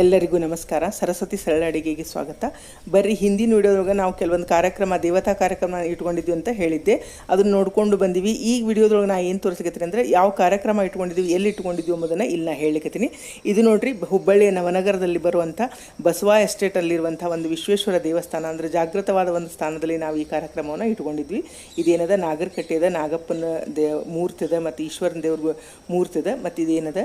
ಎಲ್ಲರಿಗೂ ನಮಸ್ಕಾರ. ಸರಸ್ವತಿ ಸರಳ ಅಡಿಗೆಗೆ ಸ್ವಾಗತ. ಬರ್ರಿ, ಹಿಂದಿನ ವಿಡಿಯೋದೊಳಗೆ ನಾವು ಕೆಲವೊಂದು ಕಾರ್ಯಕ್ರಮ, ದೇವತಾ ಕಾರ್ಯಕ್ರಮ ಇಟ್ಕೊಂಡಿದ್ವಿ ಅಂತ ಹೇಳಿದ್ದೆ. ಅದನ್ನ ನೋಡ್ಕೊಂಡು ಬಂದೀವಿ. ಈ ವಿಡಿಯೋದೊಳಗೆ ನಾ ಏನು ತೋರಿಸ್ಕತ್ತೀನಿ ಅಂದರೆ, ಯಾವ ಕಾರ್ಯಕ್ರಮ ಇಟ್ಕೊಂಡಿದ್ವಿ, ಎಲ್ಲಿ ಇಟ್ಕೊಂಡಿದ್ವಿ ಎಂಬುದನ್ನು ಇಲ್ಲಿ ಹೇಳಿಕತ್ತೀನಿ ಇದು ನೋಡ್ರಿ, ಹುಬ್ಬಳ್ಳಿಯ ನವನಗರದಲ್ಲಿ ಬರುವಂಥ ಬಸವ ಎಸ್ಟೇಟಲ್ಲಿರುವಂಥ ಒಂದು ವಿಶ್ವೇಶ್ವರ ದೇವಸ್ಥಾನ, ಅಂದರೆ ಜಾಗೃತವಾದ ಒಂದು ಸ್ಥಾನದಲ್ಲಿ ನಾವು ಈ ಕಾರ್ಯಕ್ರಮವನ್ನು ಇಟ್ಕೊಂಡಿದ್ವಿ. ಇದೇನದ ನಾಗರಕಟ್ಟೆಯದ ನಾಗಪ್ಪನ ದೇ ಮೂರ್ತಿ ಅದ ಮತ್ತು ಈಶ್ವರನ ದೇವ್ರ ಮೂರ್ತಿ ಅದ ಮತ್ತು ಇದೇನದ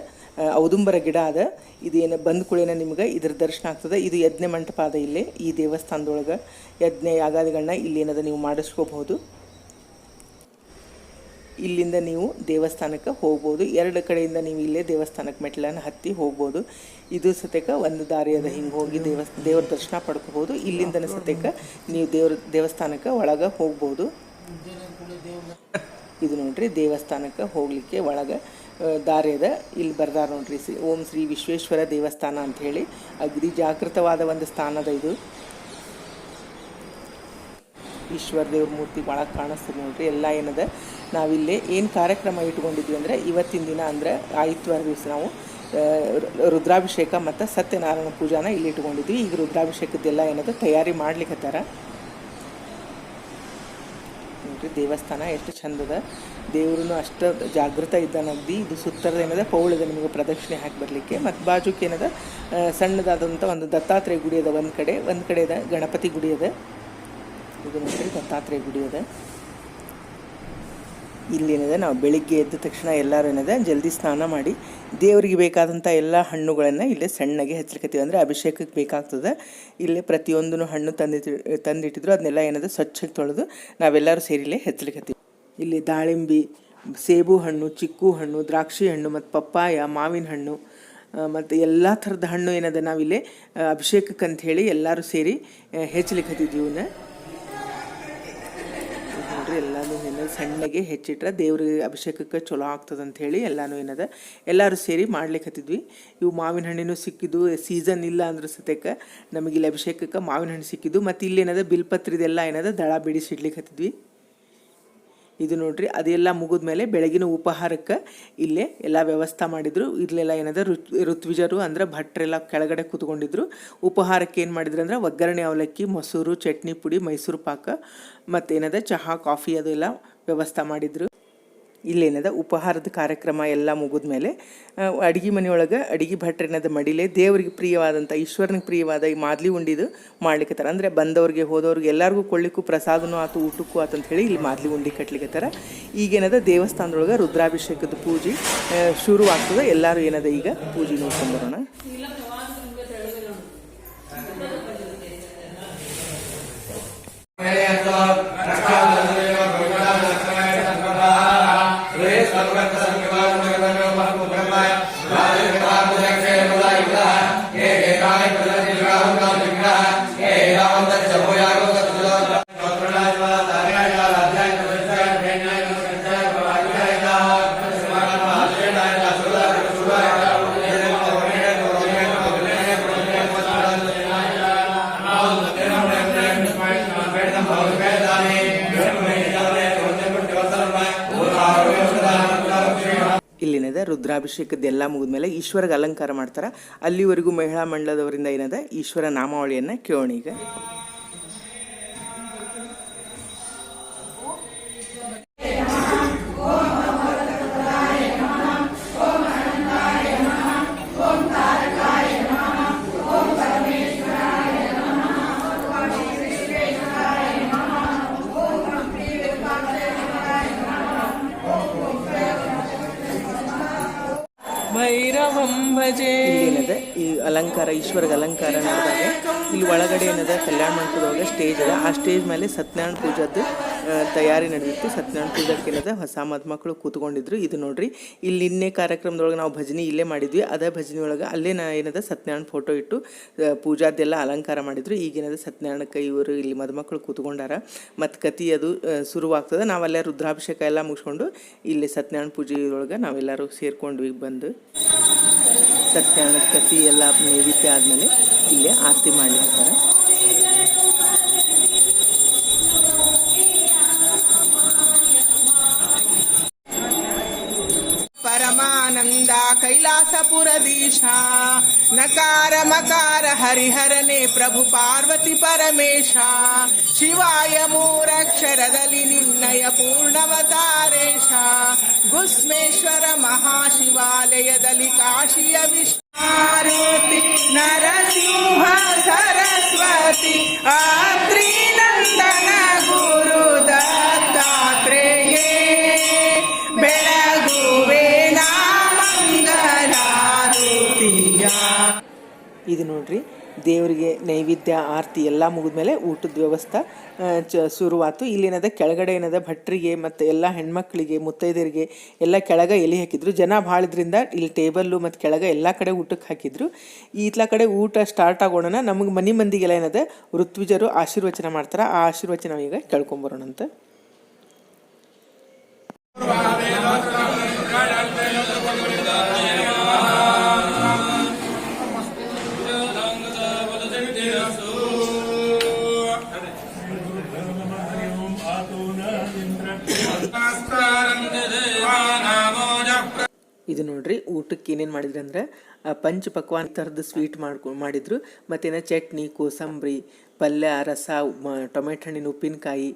ಔದುಂಬರ ಗಿಡ ಅದ. ಇದೇನು, ಬಂದ ಕೂಡೇನ ನಿಮ್ಗೆ ಇದ್ರ ದರ್ಶನ ಆಗ್ತದೆ. ಇದು ಯಜ್ಞ ಮಂಟಪ ಅದ ಇಲ್ಲಿ, ಈ ದೇವಸ್ಥಾನದೊಳಗೆ ಯಜ್ಞ ಯಾಗಾದಿಗಳನ್ನ ಇಲ್ಲಿ ಏನದ ನೀವು ಮಾಡಿಸ್ಕೋಬಹುದು. ಇಲ್ಲಿಂದ ನೀವು ದೇವಸ್ಥಾನಕ್ಕೆ ಹೋಗ್ಬೋದು. ಎರಡು ಕಡೆಯಿಂದ ನೀವು ಇಲ್ಲೇ ದೇವಸ್ಥಾನಕ್ಕೆ ಮೆಟ್ಲನ್ನು ಹತ್ತಿ ಹೋಗ್ಬೋದು. ಇದು ಸತ್ಯಕ್ಕೆ ಒಂದು ದಾರಿ ಅದ ಹಿಂಗೆ ಹೋಗಿ ದೇವ, ದೇವ್ರ ದರ್ಶನ ಪಡ್ಕೋಬೋದು ಇಲ್ಲಿಂದನೇ ಸತೇಕ ನೀವು ದೇವ್ರ ದೇವಸ್ಥಾನಕ್ಕೆ ಒಳಗೆ ಹೋಗ್ಬೋದು. ಇದು ನೋಡ್ರಿ ದೇವಸ್ಥಾನಕ್ಕೆ ಹೋಗಲಿಕ್ಕೆ ಒಳಗೆ ದಾರಿ ಅದ ಇಲ್ಲಿ ಬರ್ದಾರ ನೋಡ್ರಿ, ಸಿ, ಓಂ ಶ್ರೀ ವಿಶ್ವೇಶ್ವರ ದೇವಸ್ಥಾನ ಅಂತ ಹೇಳಿ ಅಗದಿ ಜಾಗೃತವಾದ ಒಂದು ಸ್ಥಾನದ ಇದು. ಈಶ್ವರ ದೇವ್ರ ಮೂರ್ತಿ ಭಾಳ ಕಾಣಿಸ್ತದೆ ನೋಡ್ರಿ, ಎಲ್ಲ ಏನದ. ನಾವಿಲ್ಲಿ ಏನು ಕಾರ್ಯಕ್ರಮ ಇಟ್ಕೊಂಡಿದ್ವಿ ಅಂದರೆ, ಇವತ್ತಿನ ದಿನ ಅಂದರೆ ಆದಿತ್ಯವಾರ ದಿವಸ ನಾವು ರುದ್ರಾಭಿಷೇಕ ಮತ್ತು ಸತ್ಯನಾರಾಯಣ ಪೂಜಾನ ಇಲ್ಲಿ ಇಟ್ಕೊಂಡಿದ್ವಿ. ಈಗ ರುದ್ರಾಭಿಷೇಕದ್ದೆಲ್ಲ ಏನದ, ತಯಾರಿ ಮಾಡ್ಲಿಕ್ಕತ್ತಾರ ನೋಡ್ರಿ, ದೇವಸ್ಥಾನ ಎಷ್ಟು ಚಂದದ. ದೇವ್ರೂ ಅಷ್ಟು ಜಾಗೃತ ಇದ್ದಾನಗ್ದಿ ಇದು ಸುತ್ತರದ ಏನದ? ಪೌಳದ ನಿಮಗೆ ಪ್ರದಕ್ಷಿಣೆ ಹಾಕಿ ಬರಲಿಕ್ಕೆ. ಮತ್ತು ಬಾಜುಕ್ಕೆ ಏನದ? ಸಣ್ಣದಾದಂಥ ಒಂದು ದತ್ತಾತ್ರೇಯ ಗುಡಿ ಅದ ಒಂದು ಕಡೆ. ಒಂದು ಕಡೆ ಅದ ಗಣಪತಿ ಗುಡಿ ಅದ. ಇದು ನೋಡ್ರಿ, ದತ್ತಾತ್ರೇಯ ಗುಡಿ ಅದ. ಇಲ್ಲಿ ಏನಿದೆ? ನಾವು ಬೆಳಿಗ್ಗೆ ಎದ್ದ ತಕ್ಷಣ ಎಲ್ಲರೂ ಏನಿದೆ? ಜಲ್ದಿ ಸ್ನಾನ ಮಾಡಿ ದೇವರಿಗೆ ಬೇಕಾದಂಥ ಎಲ್ಲ ಹಣ್ಣುಗಳನ್ನು ಇಲ್ಲೇ ಸಣ್ಣಗೆ ಹಚ್ಲಿಕತ್ತೀವಿ. ಅಂದರೆ ಅಭಿಷೇಕಕ್ಕೆ ಬೇಕಾಗ್ತದೆ. ಇಲ್ಲೇ ಪ್ರತಿಯೊಂದೂ ಹಣ್ಣು ತಂದಿಟ್ಟು, ತಂದಿಟ್ಟಿದ್ರು. ಅದನ್ನೆಲ್ಲ ಏನದ? ಸ್ವಚ್ಛಕ್ಕೆ ತೊಳೆದು ನಾವೆಲ್ಲರೂ ಸೇರಿ ಇಲ್ಲೇ ಹೆಚ್ಚಲಿಕತ್ತೀವಿ ಇಲ್ಲಿ ದಾಳಿಂಬಿ ಸೇಬು ಹಣ್ಣು ಚಿಕ್ಕು ಹಣ್ಣು ದ್ರಾಕ್ಷಿ ಹಣ್ಣು ಮತ್ತು ಪಪ್ಪಾಯ ಮಾವಿನ ಹಣ್ಣು ಮತ್ತು ಎಲ್ಲ ಥರದ ಹಣ್ಣು ಏನದ ನಾವಿಲ್ಲಿ ಅಭಿಷೇಕಕ್ಕೆ ಅಂತ ಹೇಳಿ ಎಲ್ಲರೂ ಸೇರಿ ಹೆಚ್ಚಲಿಕ್ಕೆ ಇವನ್ನ ನೋಡ್ರಿ, ಎಲ್ಲಾನು ಏನದ ಸಣ್ಣಗೆ ಹೆಚ್ಚಿಟ್ರೆ ದೇವ್ರಿಗೆ ಅಭಿಷೇಕಕ್ಕೆ ಚಲೋ ಆಗ್ತದೆ ಅಂತ ಹೇಳಿ ಎಲ್ಲಾನು ಏನದ, ಎಲ್ಲರೂ ಸೇರಿ ಮಾಡ್ಲಿಕ್ಕೆ ಹತ್ತಿದ್ವಿ ಇವು ಮಾವಿನ ಹಣ್ಣಿನೂ ಸಿಕ್ಕಿದ್ದು, ಸೀಸನ್ ಇಲ್ಲ ಅಂದ್ರೆ ಸತ್ಯಕ್ಕೆ ನಮಗೆ ಇಲ್ಲಿ ಅಭಿಷೇಕಕ್ಕೆ ಮಾವಿನ ಹಣ್ಣು ಸಿಕ್ಕಿದ್ದು, ಮತ್ತು ಇಲ್ಲಿ ಏನದ ಬಿಲ್ಪತ್ರಿದೆಲ್ಲ ಏನದ ದಳ ಬಿಡಿಸಿಡ್ಲಿಕ್ಕತ್ತಿದ್ವಿ ಇದು ನೋಡ್ರಿ, ಅದೆಲ್ಲ ಮುಗಿದ ಮೇಲೆ ಬೆಳಗಿನ ಉಪಹಾರಕ್ಕೆ ಇಲ್ಲೇ ಎಲ್ಲ ವ್ಯವಸ್ಥೆ ಮಾಡಿದ್ರು. ಇಲ್ಲೆಲ್ಲ ಏನದ ಋತ್, ಋತ್ವಿಜರು ಅಂದ್ರೆ ಭಟ್ರೆಲ್ಲ ಕೆಳಗಡೆ ಕೂತ್ಕೊಂಡಿದ್ರು. ಉಪಹಾರಕ್ಕೆ ಏನು ಮಾಡಿದ್ರು ಅಂದ್ರೆ ಒಗ್ಗರಣೆ, ಅವಲಕ್ಕಿ, ಮೊಸರು, ಚಟ್ನಿ ಪುಡಿ, ಮೈಸೂರು ಪಾಕ ಮತ್ತೇನದ ಚಹಾ, ಕಾಫಿ ಅದೆಲ್ಲ ವ್ಯವಸ್ಥೆ ಮಾಡಿದ್ರು. ಇಲ್ಲೇನದ ಉಪಹಾರದ ಕಾರ್ಯಕ್ರಮ ಎಲ್ಲ ಮುಗಿದ ಮೇಲೆ ಅಡುಗೆ ಮನೆಯೊಳಗೆ ಅಡುಗೆ ಭಟ್ರೇನದ ಮಡಿಲೆ ದೇವರಿಗೆ ಪ್ರಿಯವಾದಂಥ ಈಶ್ವರನಿಗೆ ಪ್ರಿಯವಾದ ಈ ಮಾದಲಿ ಉಂಡಿದು ಮಾಡ್ಲಿಕ್ಕತ್ತಾರ ಅಂದರೆ ಬಂದವ್ರಿಗೆ, ಹೋದವ್ರಿಗೆ ಎಲ್ಲರಿಗೂ ಕೊಳ್ಳಿಕ್ಕೂ ಪ್ರಸಾದನೂ ಆತು, ಊಟಕ್ಕೂ ಆತು ಅಂತ ಹೇಳಿ ಇಲ್ಲಿ ಮಾದಲಿ ಉಂಡಿ ಕಟ್ಲಿಕ್ಕತ್ತಾರ ಈಗೇನದ ದೇವಸ್ಥಾನದೊಳಗೆ ರುದ್ರಾಭಿಷೇಕದ ಪೂಜೆ ಶುರು ಆಗ್ತದೆ ಎಲ್ಲರೂ ಏನದ ಈಗ ಪೂಜೆ ನೋಡ್ಕೊಂಬರೋಣ ಇಲ್ಲಿನದ ರುದ್ರಾಭಿಷೇಕದ್ದೆಲ್ಲ ಮುಗಿದ್ಮೇಲೆ ಈಶ್ವರಗೆ ಅಲಂಕಾರ ಮಾಡ್ತಾರೆ. ಅಲ್ಲಿವರೆಗೂ ಮಹಿಳಾ ಮಂಡಲದವರಿಂದ ಏನಿದೆ ಈಶ್ವರ ನಾಮಾವಳಿಯನ್ನು ಕೇಳೋಣ ಈಗ. ಅಲಂಕಾರ, ಈಶ್ವರಿಗೆ ಅಲಂಕಾರ ನಡೆದಾಗ. ಇಲ್ಲಿ ಒಳಗಡೆ ಏನದ, ಕಲ್ಯಾಣ ಮಂಟಪದೊಳಗೆ ಸ್ಟೇಜ್ ಅದ. ಆ ಸ್ಟೇಜ್ ಮೇಲೆ ಸತ್ಯನಾರಾಯಣ ಪೂಜಾದ್ದು ತಯಾರಿ ನಡೆದಿತ್ತು. ಸತ್ಯನಾರಾಯಣ ಪೂಜಾಕ್ಕೆ ಏನದ, ಹೊಸ ಮದುಮಕ್ಕಳು ಕೂತ್ಕೊಂಡಿದ್ರು. ಇದು ನೋಡ್ರಿ, ಇಲ್ಲಿ ನಿನ್ನೆ ಕಾರ್ಯಕ್ರಮದೊಳಗೆ ನಾವು ಭಜನೆ ಇಲ್ಲೇ ಮಾಡಿದ್ವಿ. ಅದೇ ಭಜನೆ ಒಳಗೆ ಅಲ್ಲೇ ನಾ ಏನದ, ಸತ್ಯನಾರಾಯಣ ಫೋಟೋ ಇಟ್ಟು ಪೂಜಾದೆಲ್ಲ ಅಲಂಕಾರ ಮಾಡಿದ್ರು. ಈಗೇನದ ಸತ್ಯನಾರಾಯಣಕ್ಕೆ ಇವರು ಇಲ್ಲಿ ಮದುಮಕ್ಕಳು ಕೂತ್ಕೊಂಡಾರ. ಮತ್ತು ಕತಿ ಅದು ಶುರುವಾಗ್ತದೆ. ನಾವಲ್ಲೇ ರುದ್ರಾಭಿಷೇಕ ಎಲ್ಲ ಮುಗಿಸ್ಕೊಂಡು ಇಲ್ಲಿ ಸತ್ಯನಾರಾಯಣ ಪೂಜೆಯೊಳಗೆ ನಾವೆಲ್ಲರೂ ಸೇರ್ಕೊಂಡ್ವಿ ಬಂದು. ಸತ್ಯನಾರಾಯಣ ಕತಿ ಎಲ್ಲ ನೈವೇದ್ಯ ಆದಮೇಲೆ ಇಲ್ಲೇ ಆರತಿ ಮಾಡ್ಲಿಕ್ತಾರೆ ಪರಮಾನಂದ ಕೈಲಾಸಪುರದೀಶ ನಕಾರ ಮಕಾರ ಹರಿಹರನೇ ಪ್ರಭು ಪಾರ್ವತಿ ಪರಮೇಶ ಶಿವಾಯ ಮೂರಕ್ಷರದಲ್ಲಿ ನಿನ್ನಯ ಪೂರ್ಣವತಾರೇಶ ಗುಸ್ಮೇಶ್ವರ ಮಹಾಶಿವಾಲಯದಲ್ಲಿ ಕಾಶಿಯ ವಿಷ್ಣಾರೂತಿ ನರಸಿಂಹ ಸರಸ್ವತಿ ಆತ್ರಿ ಇದು ನೋಡ್ರಿ, ದೇವರಿಗೆ ನೈವೇದ್ಯ, ಆರತಿ ಎಲ್ಲ ಮುಗಿದ್ಮೇಲೆ ಊಟದ ವ್ಯವಸ್ಥೆ ಚ, ಶುರುವಾತು. ಇಲ್ಲೇನದ ಕೆಳಗಡೆ ಏನದ, ಭಟ್ರಿಗೆ ಮತ್ತು ಎಲ್ಲ ಹೆಣ್ಮಕ್ಳಿಗೆ ಮುತ್ತೈದರಿಗೆ ಎಲ್ಲ ಕೆಳಗೆ ಎಲೆ ಹಾಕಿದ್ರು. ಜನ ಭಾಳ ಇದ್ರಿಂದ ಇಲ್ಲಿ ಟೇಬಲ್ಲು ಮತ್ತು ಕೆಳಗೆ ಎಲ್ಲ ಕಡೆ ಊಟಕ್ಕೆ ಹಾಕಿದ್ರು. ಈತ್ಲ ಕಡೆ ಊಟ ಸ್ಟಾರ್ಟ್ ಆಗೋಣ ನಮಗೆ ಮನೆ ಮಂದಿಗೆಲ್ಲ ಏನದ, ಋತ್ವಿಜರು ಆಶೀರ್ವಚನ ಮಾಡ್ತಾರೆ. ಆ ಆಶೀರ್ವಚನ ಈಗ ಕೇಳ್ಕೊಂಬರೋಣ ಇದು ನೋಡ್ರಿ, ಊಟಕ್ಕೆ ಏನೇನು ಮಾಡಿದ್ರು ಅಂದ್ರೆ ಪಂಚ ಪಕ್ವಾನ್ ಥರದ ಸ್ವೀಟ್ ಮಾಡ್ಕೊ ಮಾಡಿದ್ರು. ಮತ್ತೇನೋ ಚಟ್ನಿ, ಕೋಸಂಬರಿ, ಪಲ್ಯ, ರಸ ಟೊಮೆಟೊ ಹಣ್ಣಿನ ಉಪ್ಪಿನಕಾಯಿ,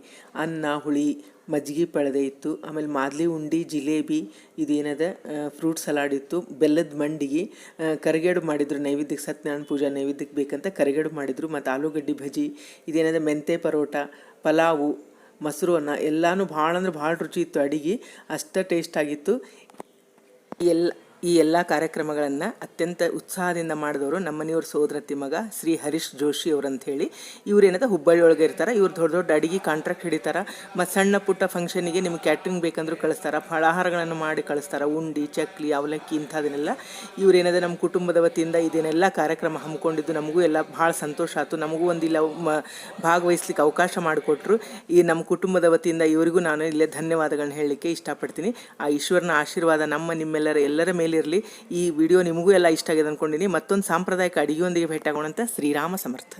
ಅನ್ನ, ಹುಳಿ, ಮಜ್ಜಿಗೆ ಪಳದೆ ಇತ್ತು. ಆಮೇಲೆ ಮಾದ್ಲಿ ಉಂಡಿ, ಜಿಲೇಬಿ, ಇದೇನದ ಫ್ರೂಟ್ ಸಲಾಡ್ ಇತ್ತು. ಬೆಲ್ಲದ ಮಂಡಿಗೆ ಕರಿಗೇಡು ಮಾಡಿದ್ರು. ನೈವೇದ್ಯಕ್ಕೆ ಸತ್ಯನಾರಾಯಣ ಪೂಜಾ ನೈವೇದ್ಯಕ್ಕೆ ಬೇಕಂತ ಕರಿಗೇಡು ಮಾಡಿದ್ರು. ಮತ್ತು ಆಲೂಗಡ್ಡೆ ಭಜಿ, ಇದೇನದ ಮೆಂತೆ ಪರೋಟ, ಪಲಾವು, ಮೊಸರು ಅನ್ನ, ಎಲ್ಲಾನು ಭಾಳ ಅಂದ್ರೆ ಭಾಳ ರುಚಿ ಇತ್ತು. ಅಡಿಗೆ ಅಷ್ಟ ಟೇಸ್ಟ್ ಆಗಿತ್ತು. ಎಲ್ಲ ಈ ಎಲ್ಲ ಕಾರ್ಯಕ್ರಮಗಳನ್ನು ಅತ್ಯಂತ ಉತ್ಸಾಹದಿಂದ ಮಾಡಿದವರು ನಮ್ಮ ಮನೆಯವ್ರ ಸೋದರತಿ ಮಗ ಶ್ರೀ ಹರೀಶ್ ಜೋಶಿ ಅವ್ರು ಅಂಥೇಳಿ ಇವ್ರು ಏನದ ಹುಬ್ಬಳ್ಳಿ ಒಳಗೆ ಇರ್ತಾರೆ, ಇವ್ರು ದೊಡ್ಡ ದೊಡ್ಡ ಅಡಿಗೆ ಕಾಂಟ್ರಾಕ್ಟ್ ಹಿಡಿತಾರೆ ಮತ್ತು ಸಣ್ಣ ಪುಟ್ಟ ಫಂಕ್ಷನಿಗೆ ನಿಮ್ಗೆ ಕ್ಯಾಟ್ರಿಂಗ್ ಬೇಕಂದ್ರೂ ಕಳಿಸ್ತಾರೆ ಫಳಾಹಾರಗಳನ್ನು ಮಾಡಿ ಕಳಿಸ್ತಾರೆ, ಉಂಡಿ, ಚಕ್ಲಿ, ಅವಲಕ್ಕಿ ಇಂಥದನ್ನೆಲ್ಲ. ಇವ್ರು ಏನದ ನಮ್ಮ ಕುಟುಂಬದ ವತಿಯಿಂದ ಇದನ್ನೆಲ್ಲ ಕಾರ್ಯಕ್ರಮ ಹಮ್ಮಿಕೊಂಡಿದ್ದು ನಮಗೂ ಎಲ್ಲ ಭಾಳ ಸಂತೋಷ ಆಯಿತು. ನಮಗೂ ಒಂದಿಲ್ಲ ಮ ಭಾಗವಹಿಸ್ಲಿಕ್ಕೆ ಅವಕಾಶ ಮಾಡಿಕೊಟ್ರು. ಈ ನಮ್ಮ ಕುಟುಂಬದ ವತಿಯಿಂದ ಇವರಿಗೂ ನಾನು ಇಲ್ಲೇ ಧನ್ಯವಾದಗಳನ್ನ ಹೇಳಲಿಕ್ಕೆ ಇಷ್ಟಪಡ್ತೀನಿ. ಆ ಈಶ್ವರನ ಆಶೀರ್ವಾದ ನಮ್ಮ ನಿಮ್ಮೆಲ್ಲರ ಎಲ್ಲರ ಮೇಲಿರಲಿ. ಈ ವಿಡಿಯೋ ನಿಮಗೂ ಎಲ್ಲ ಇಷ್ಟ ಆಗಿದೆ ಅಂದ್ಕೊಂಡಿನಿ ಮತ್ತೊಂದು ಸಾಂಪ್ರದಾಯಿಕ ಅಡಿಗೆಯೊಂದಿಗೆ ಭೇಟಿಯಾಗೋಣಂತ ಶ್ರೀರಾಮ ಸಮರ್ಥ.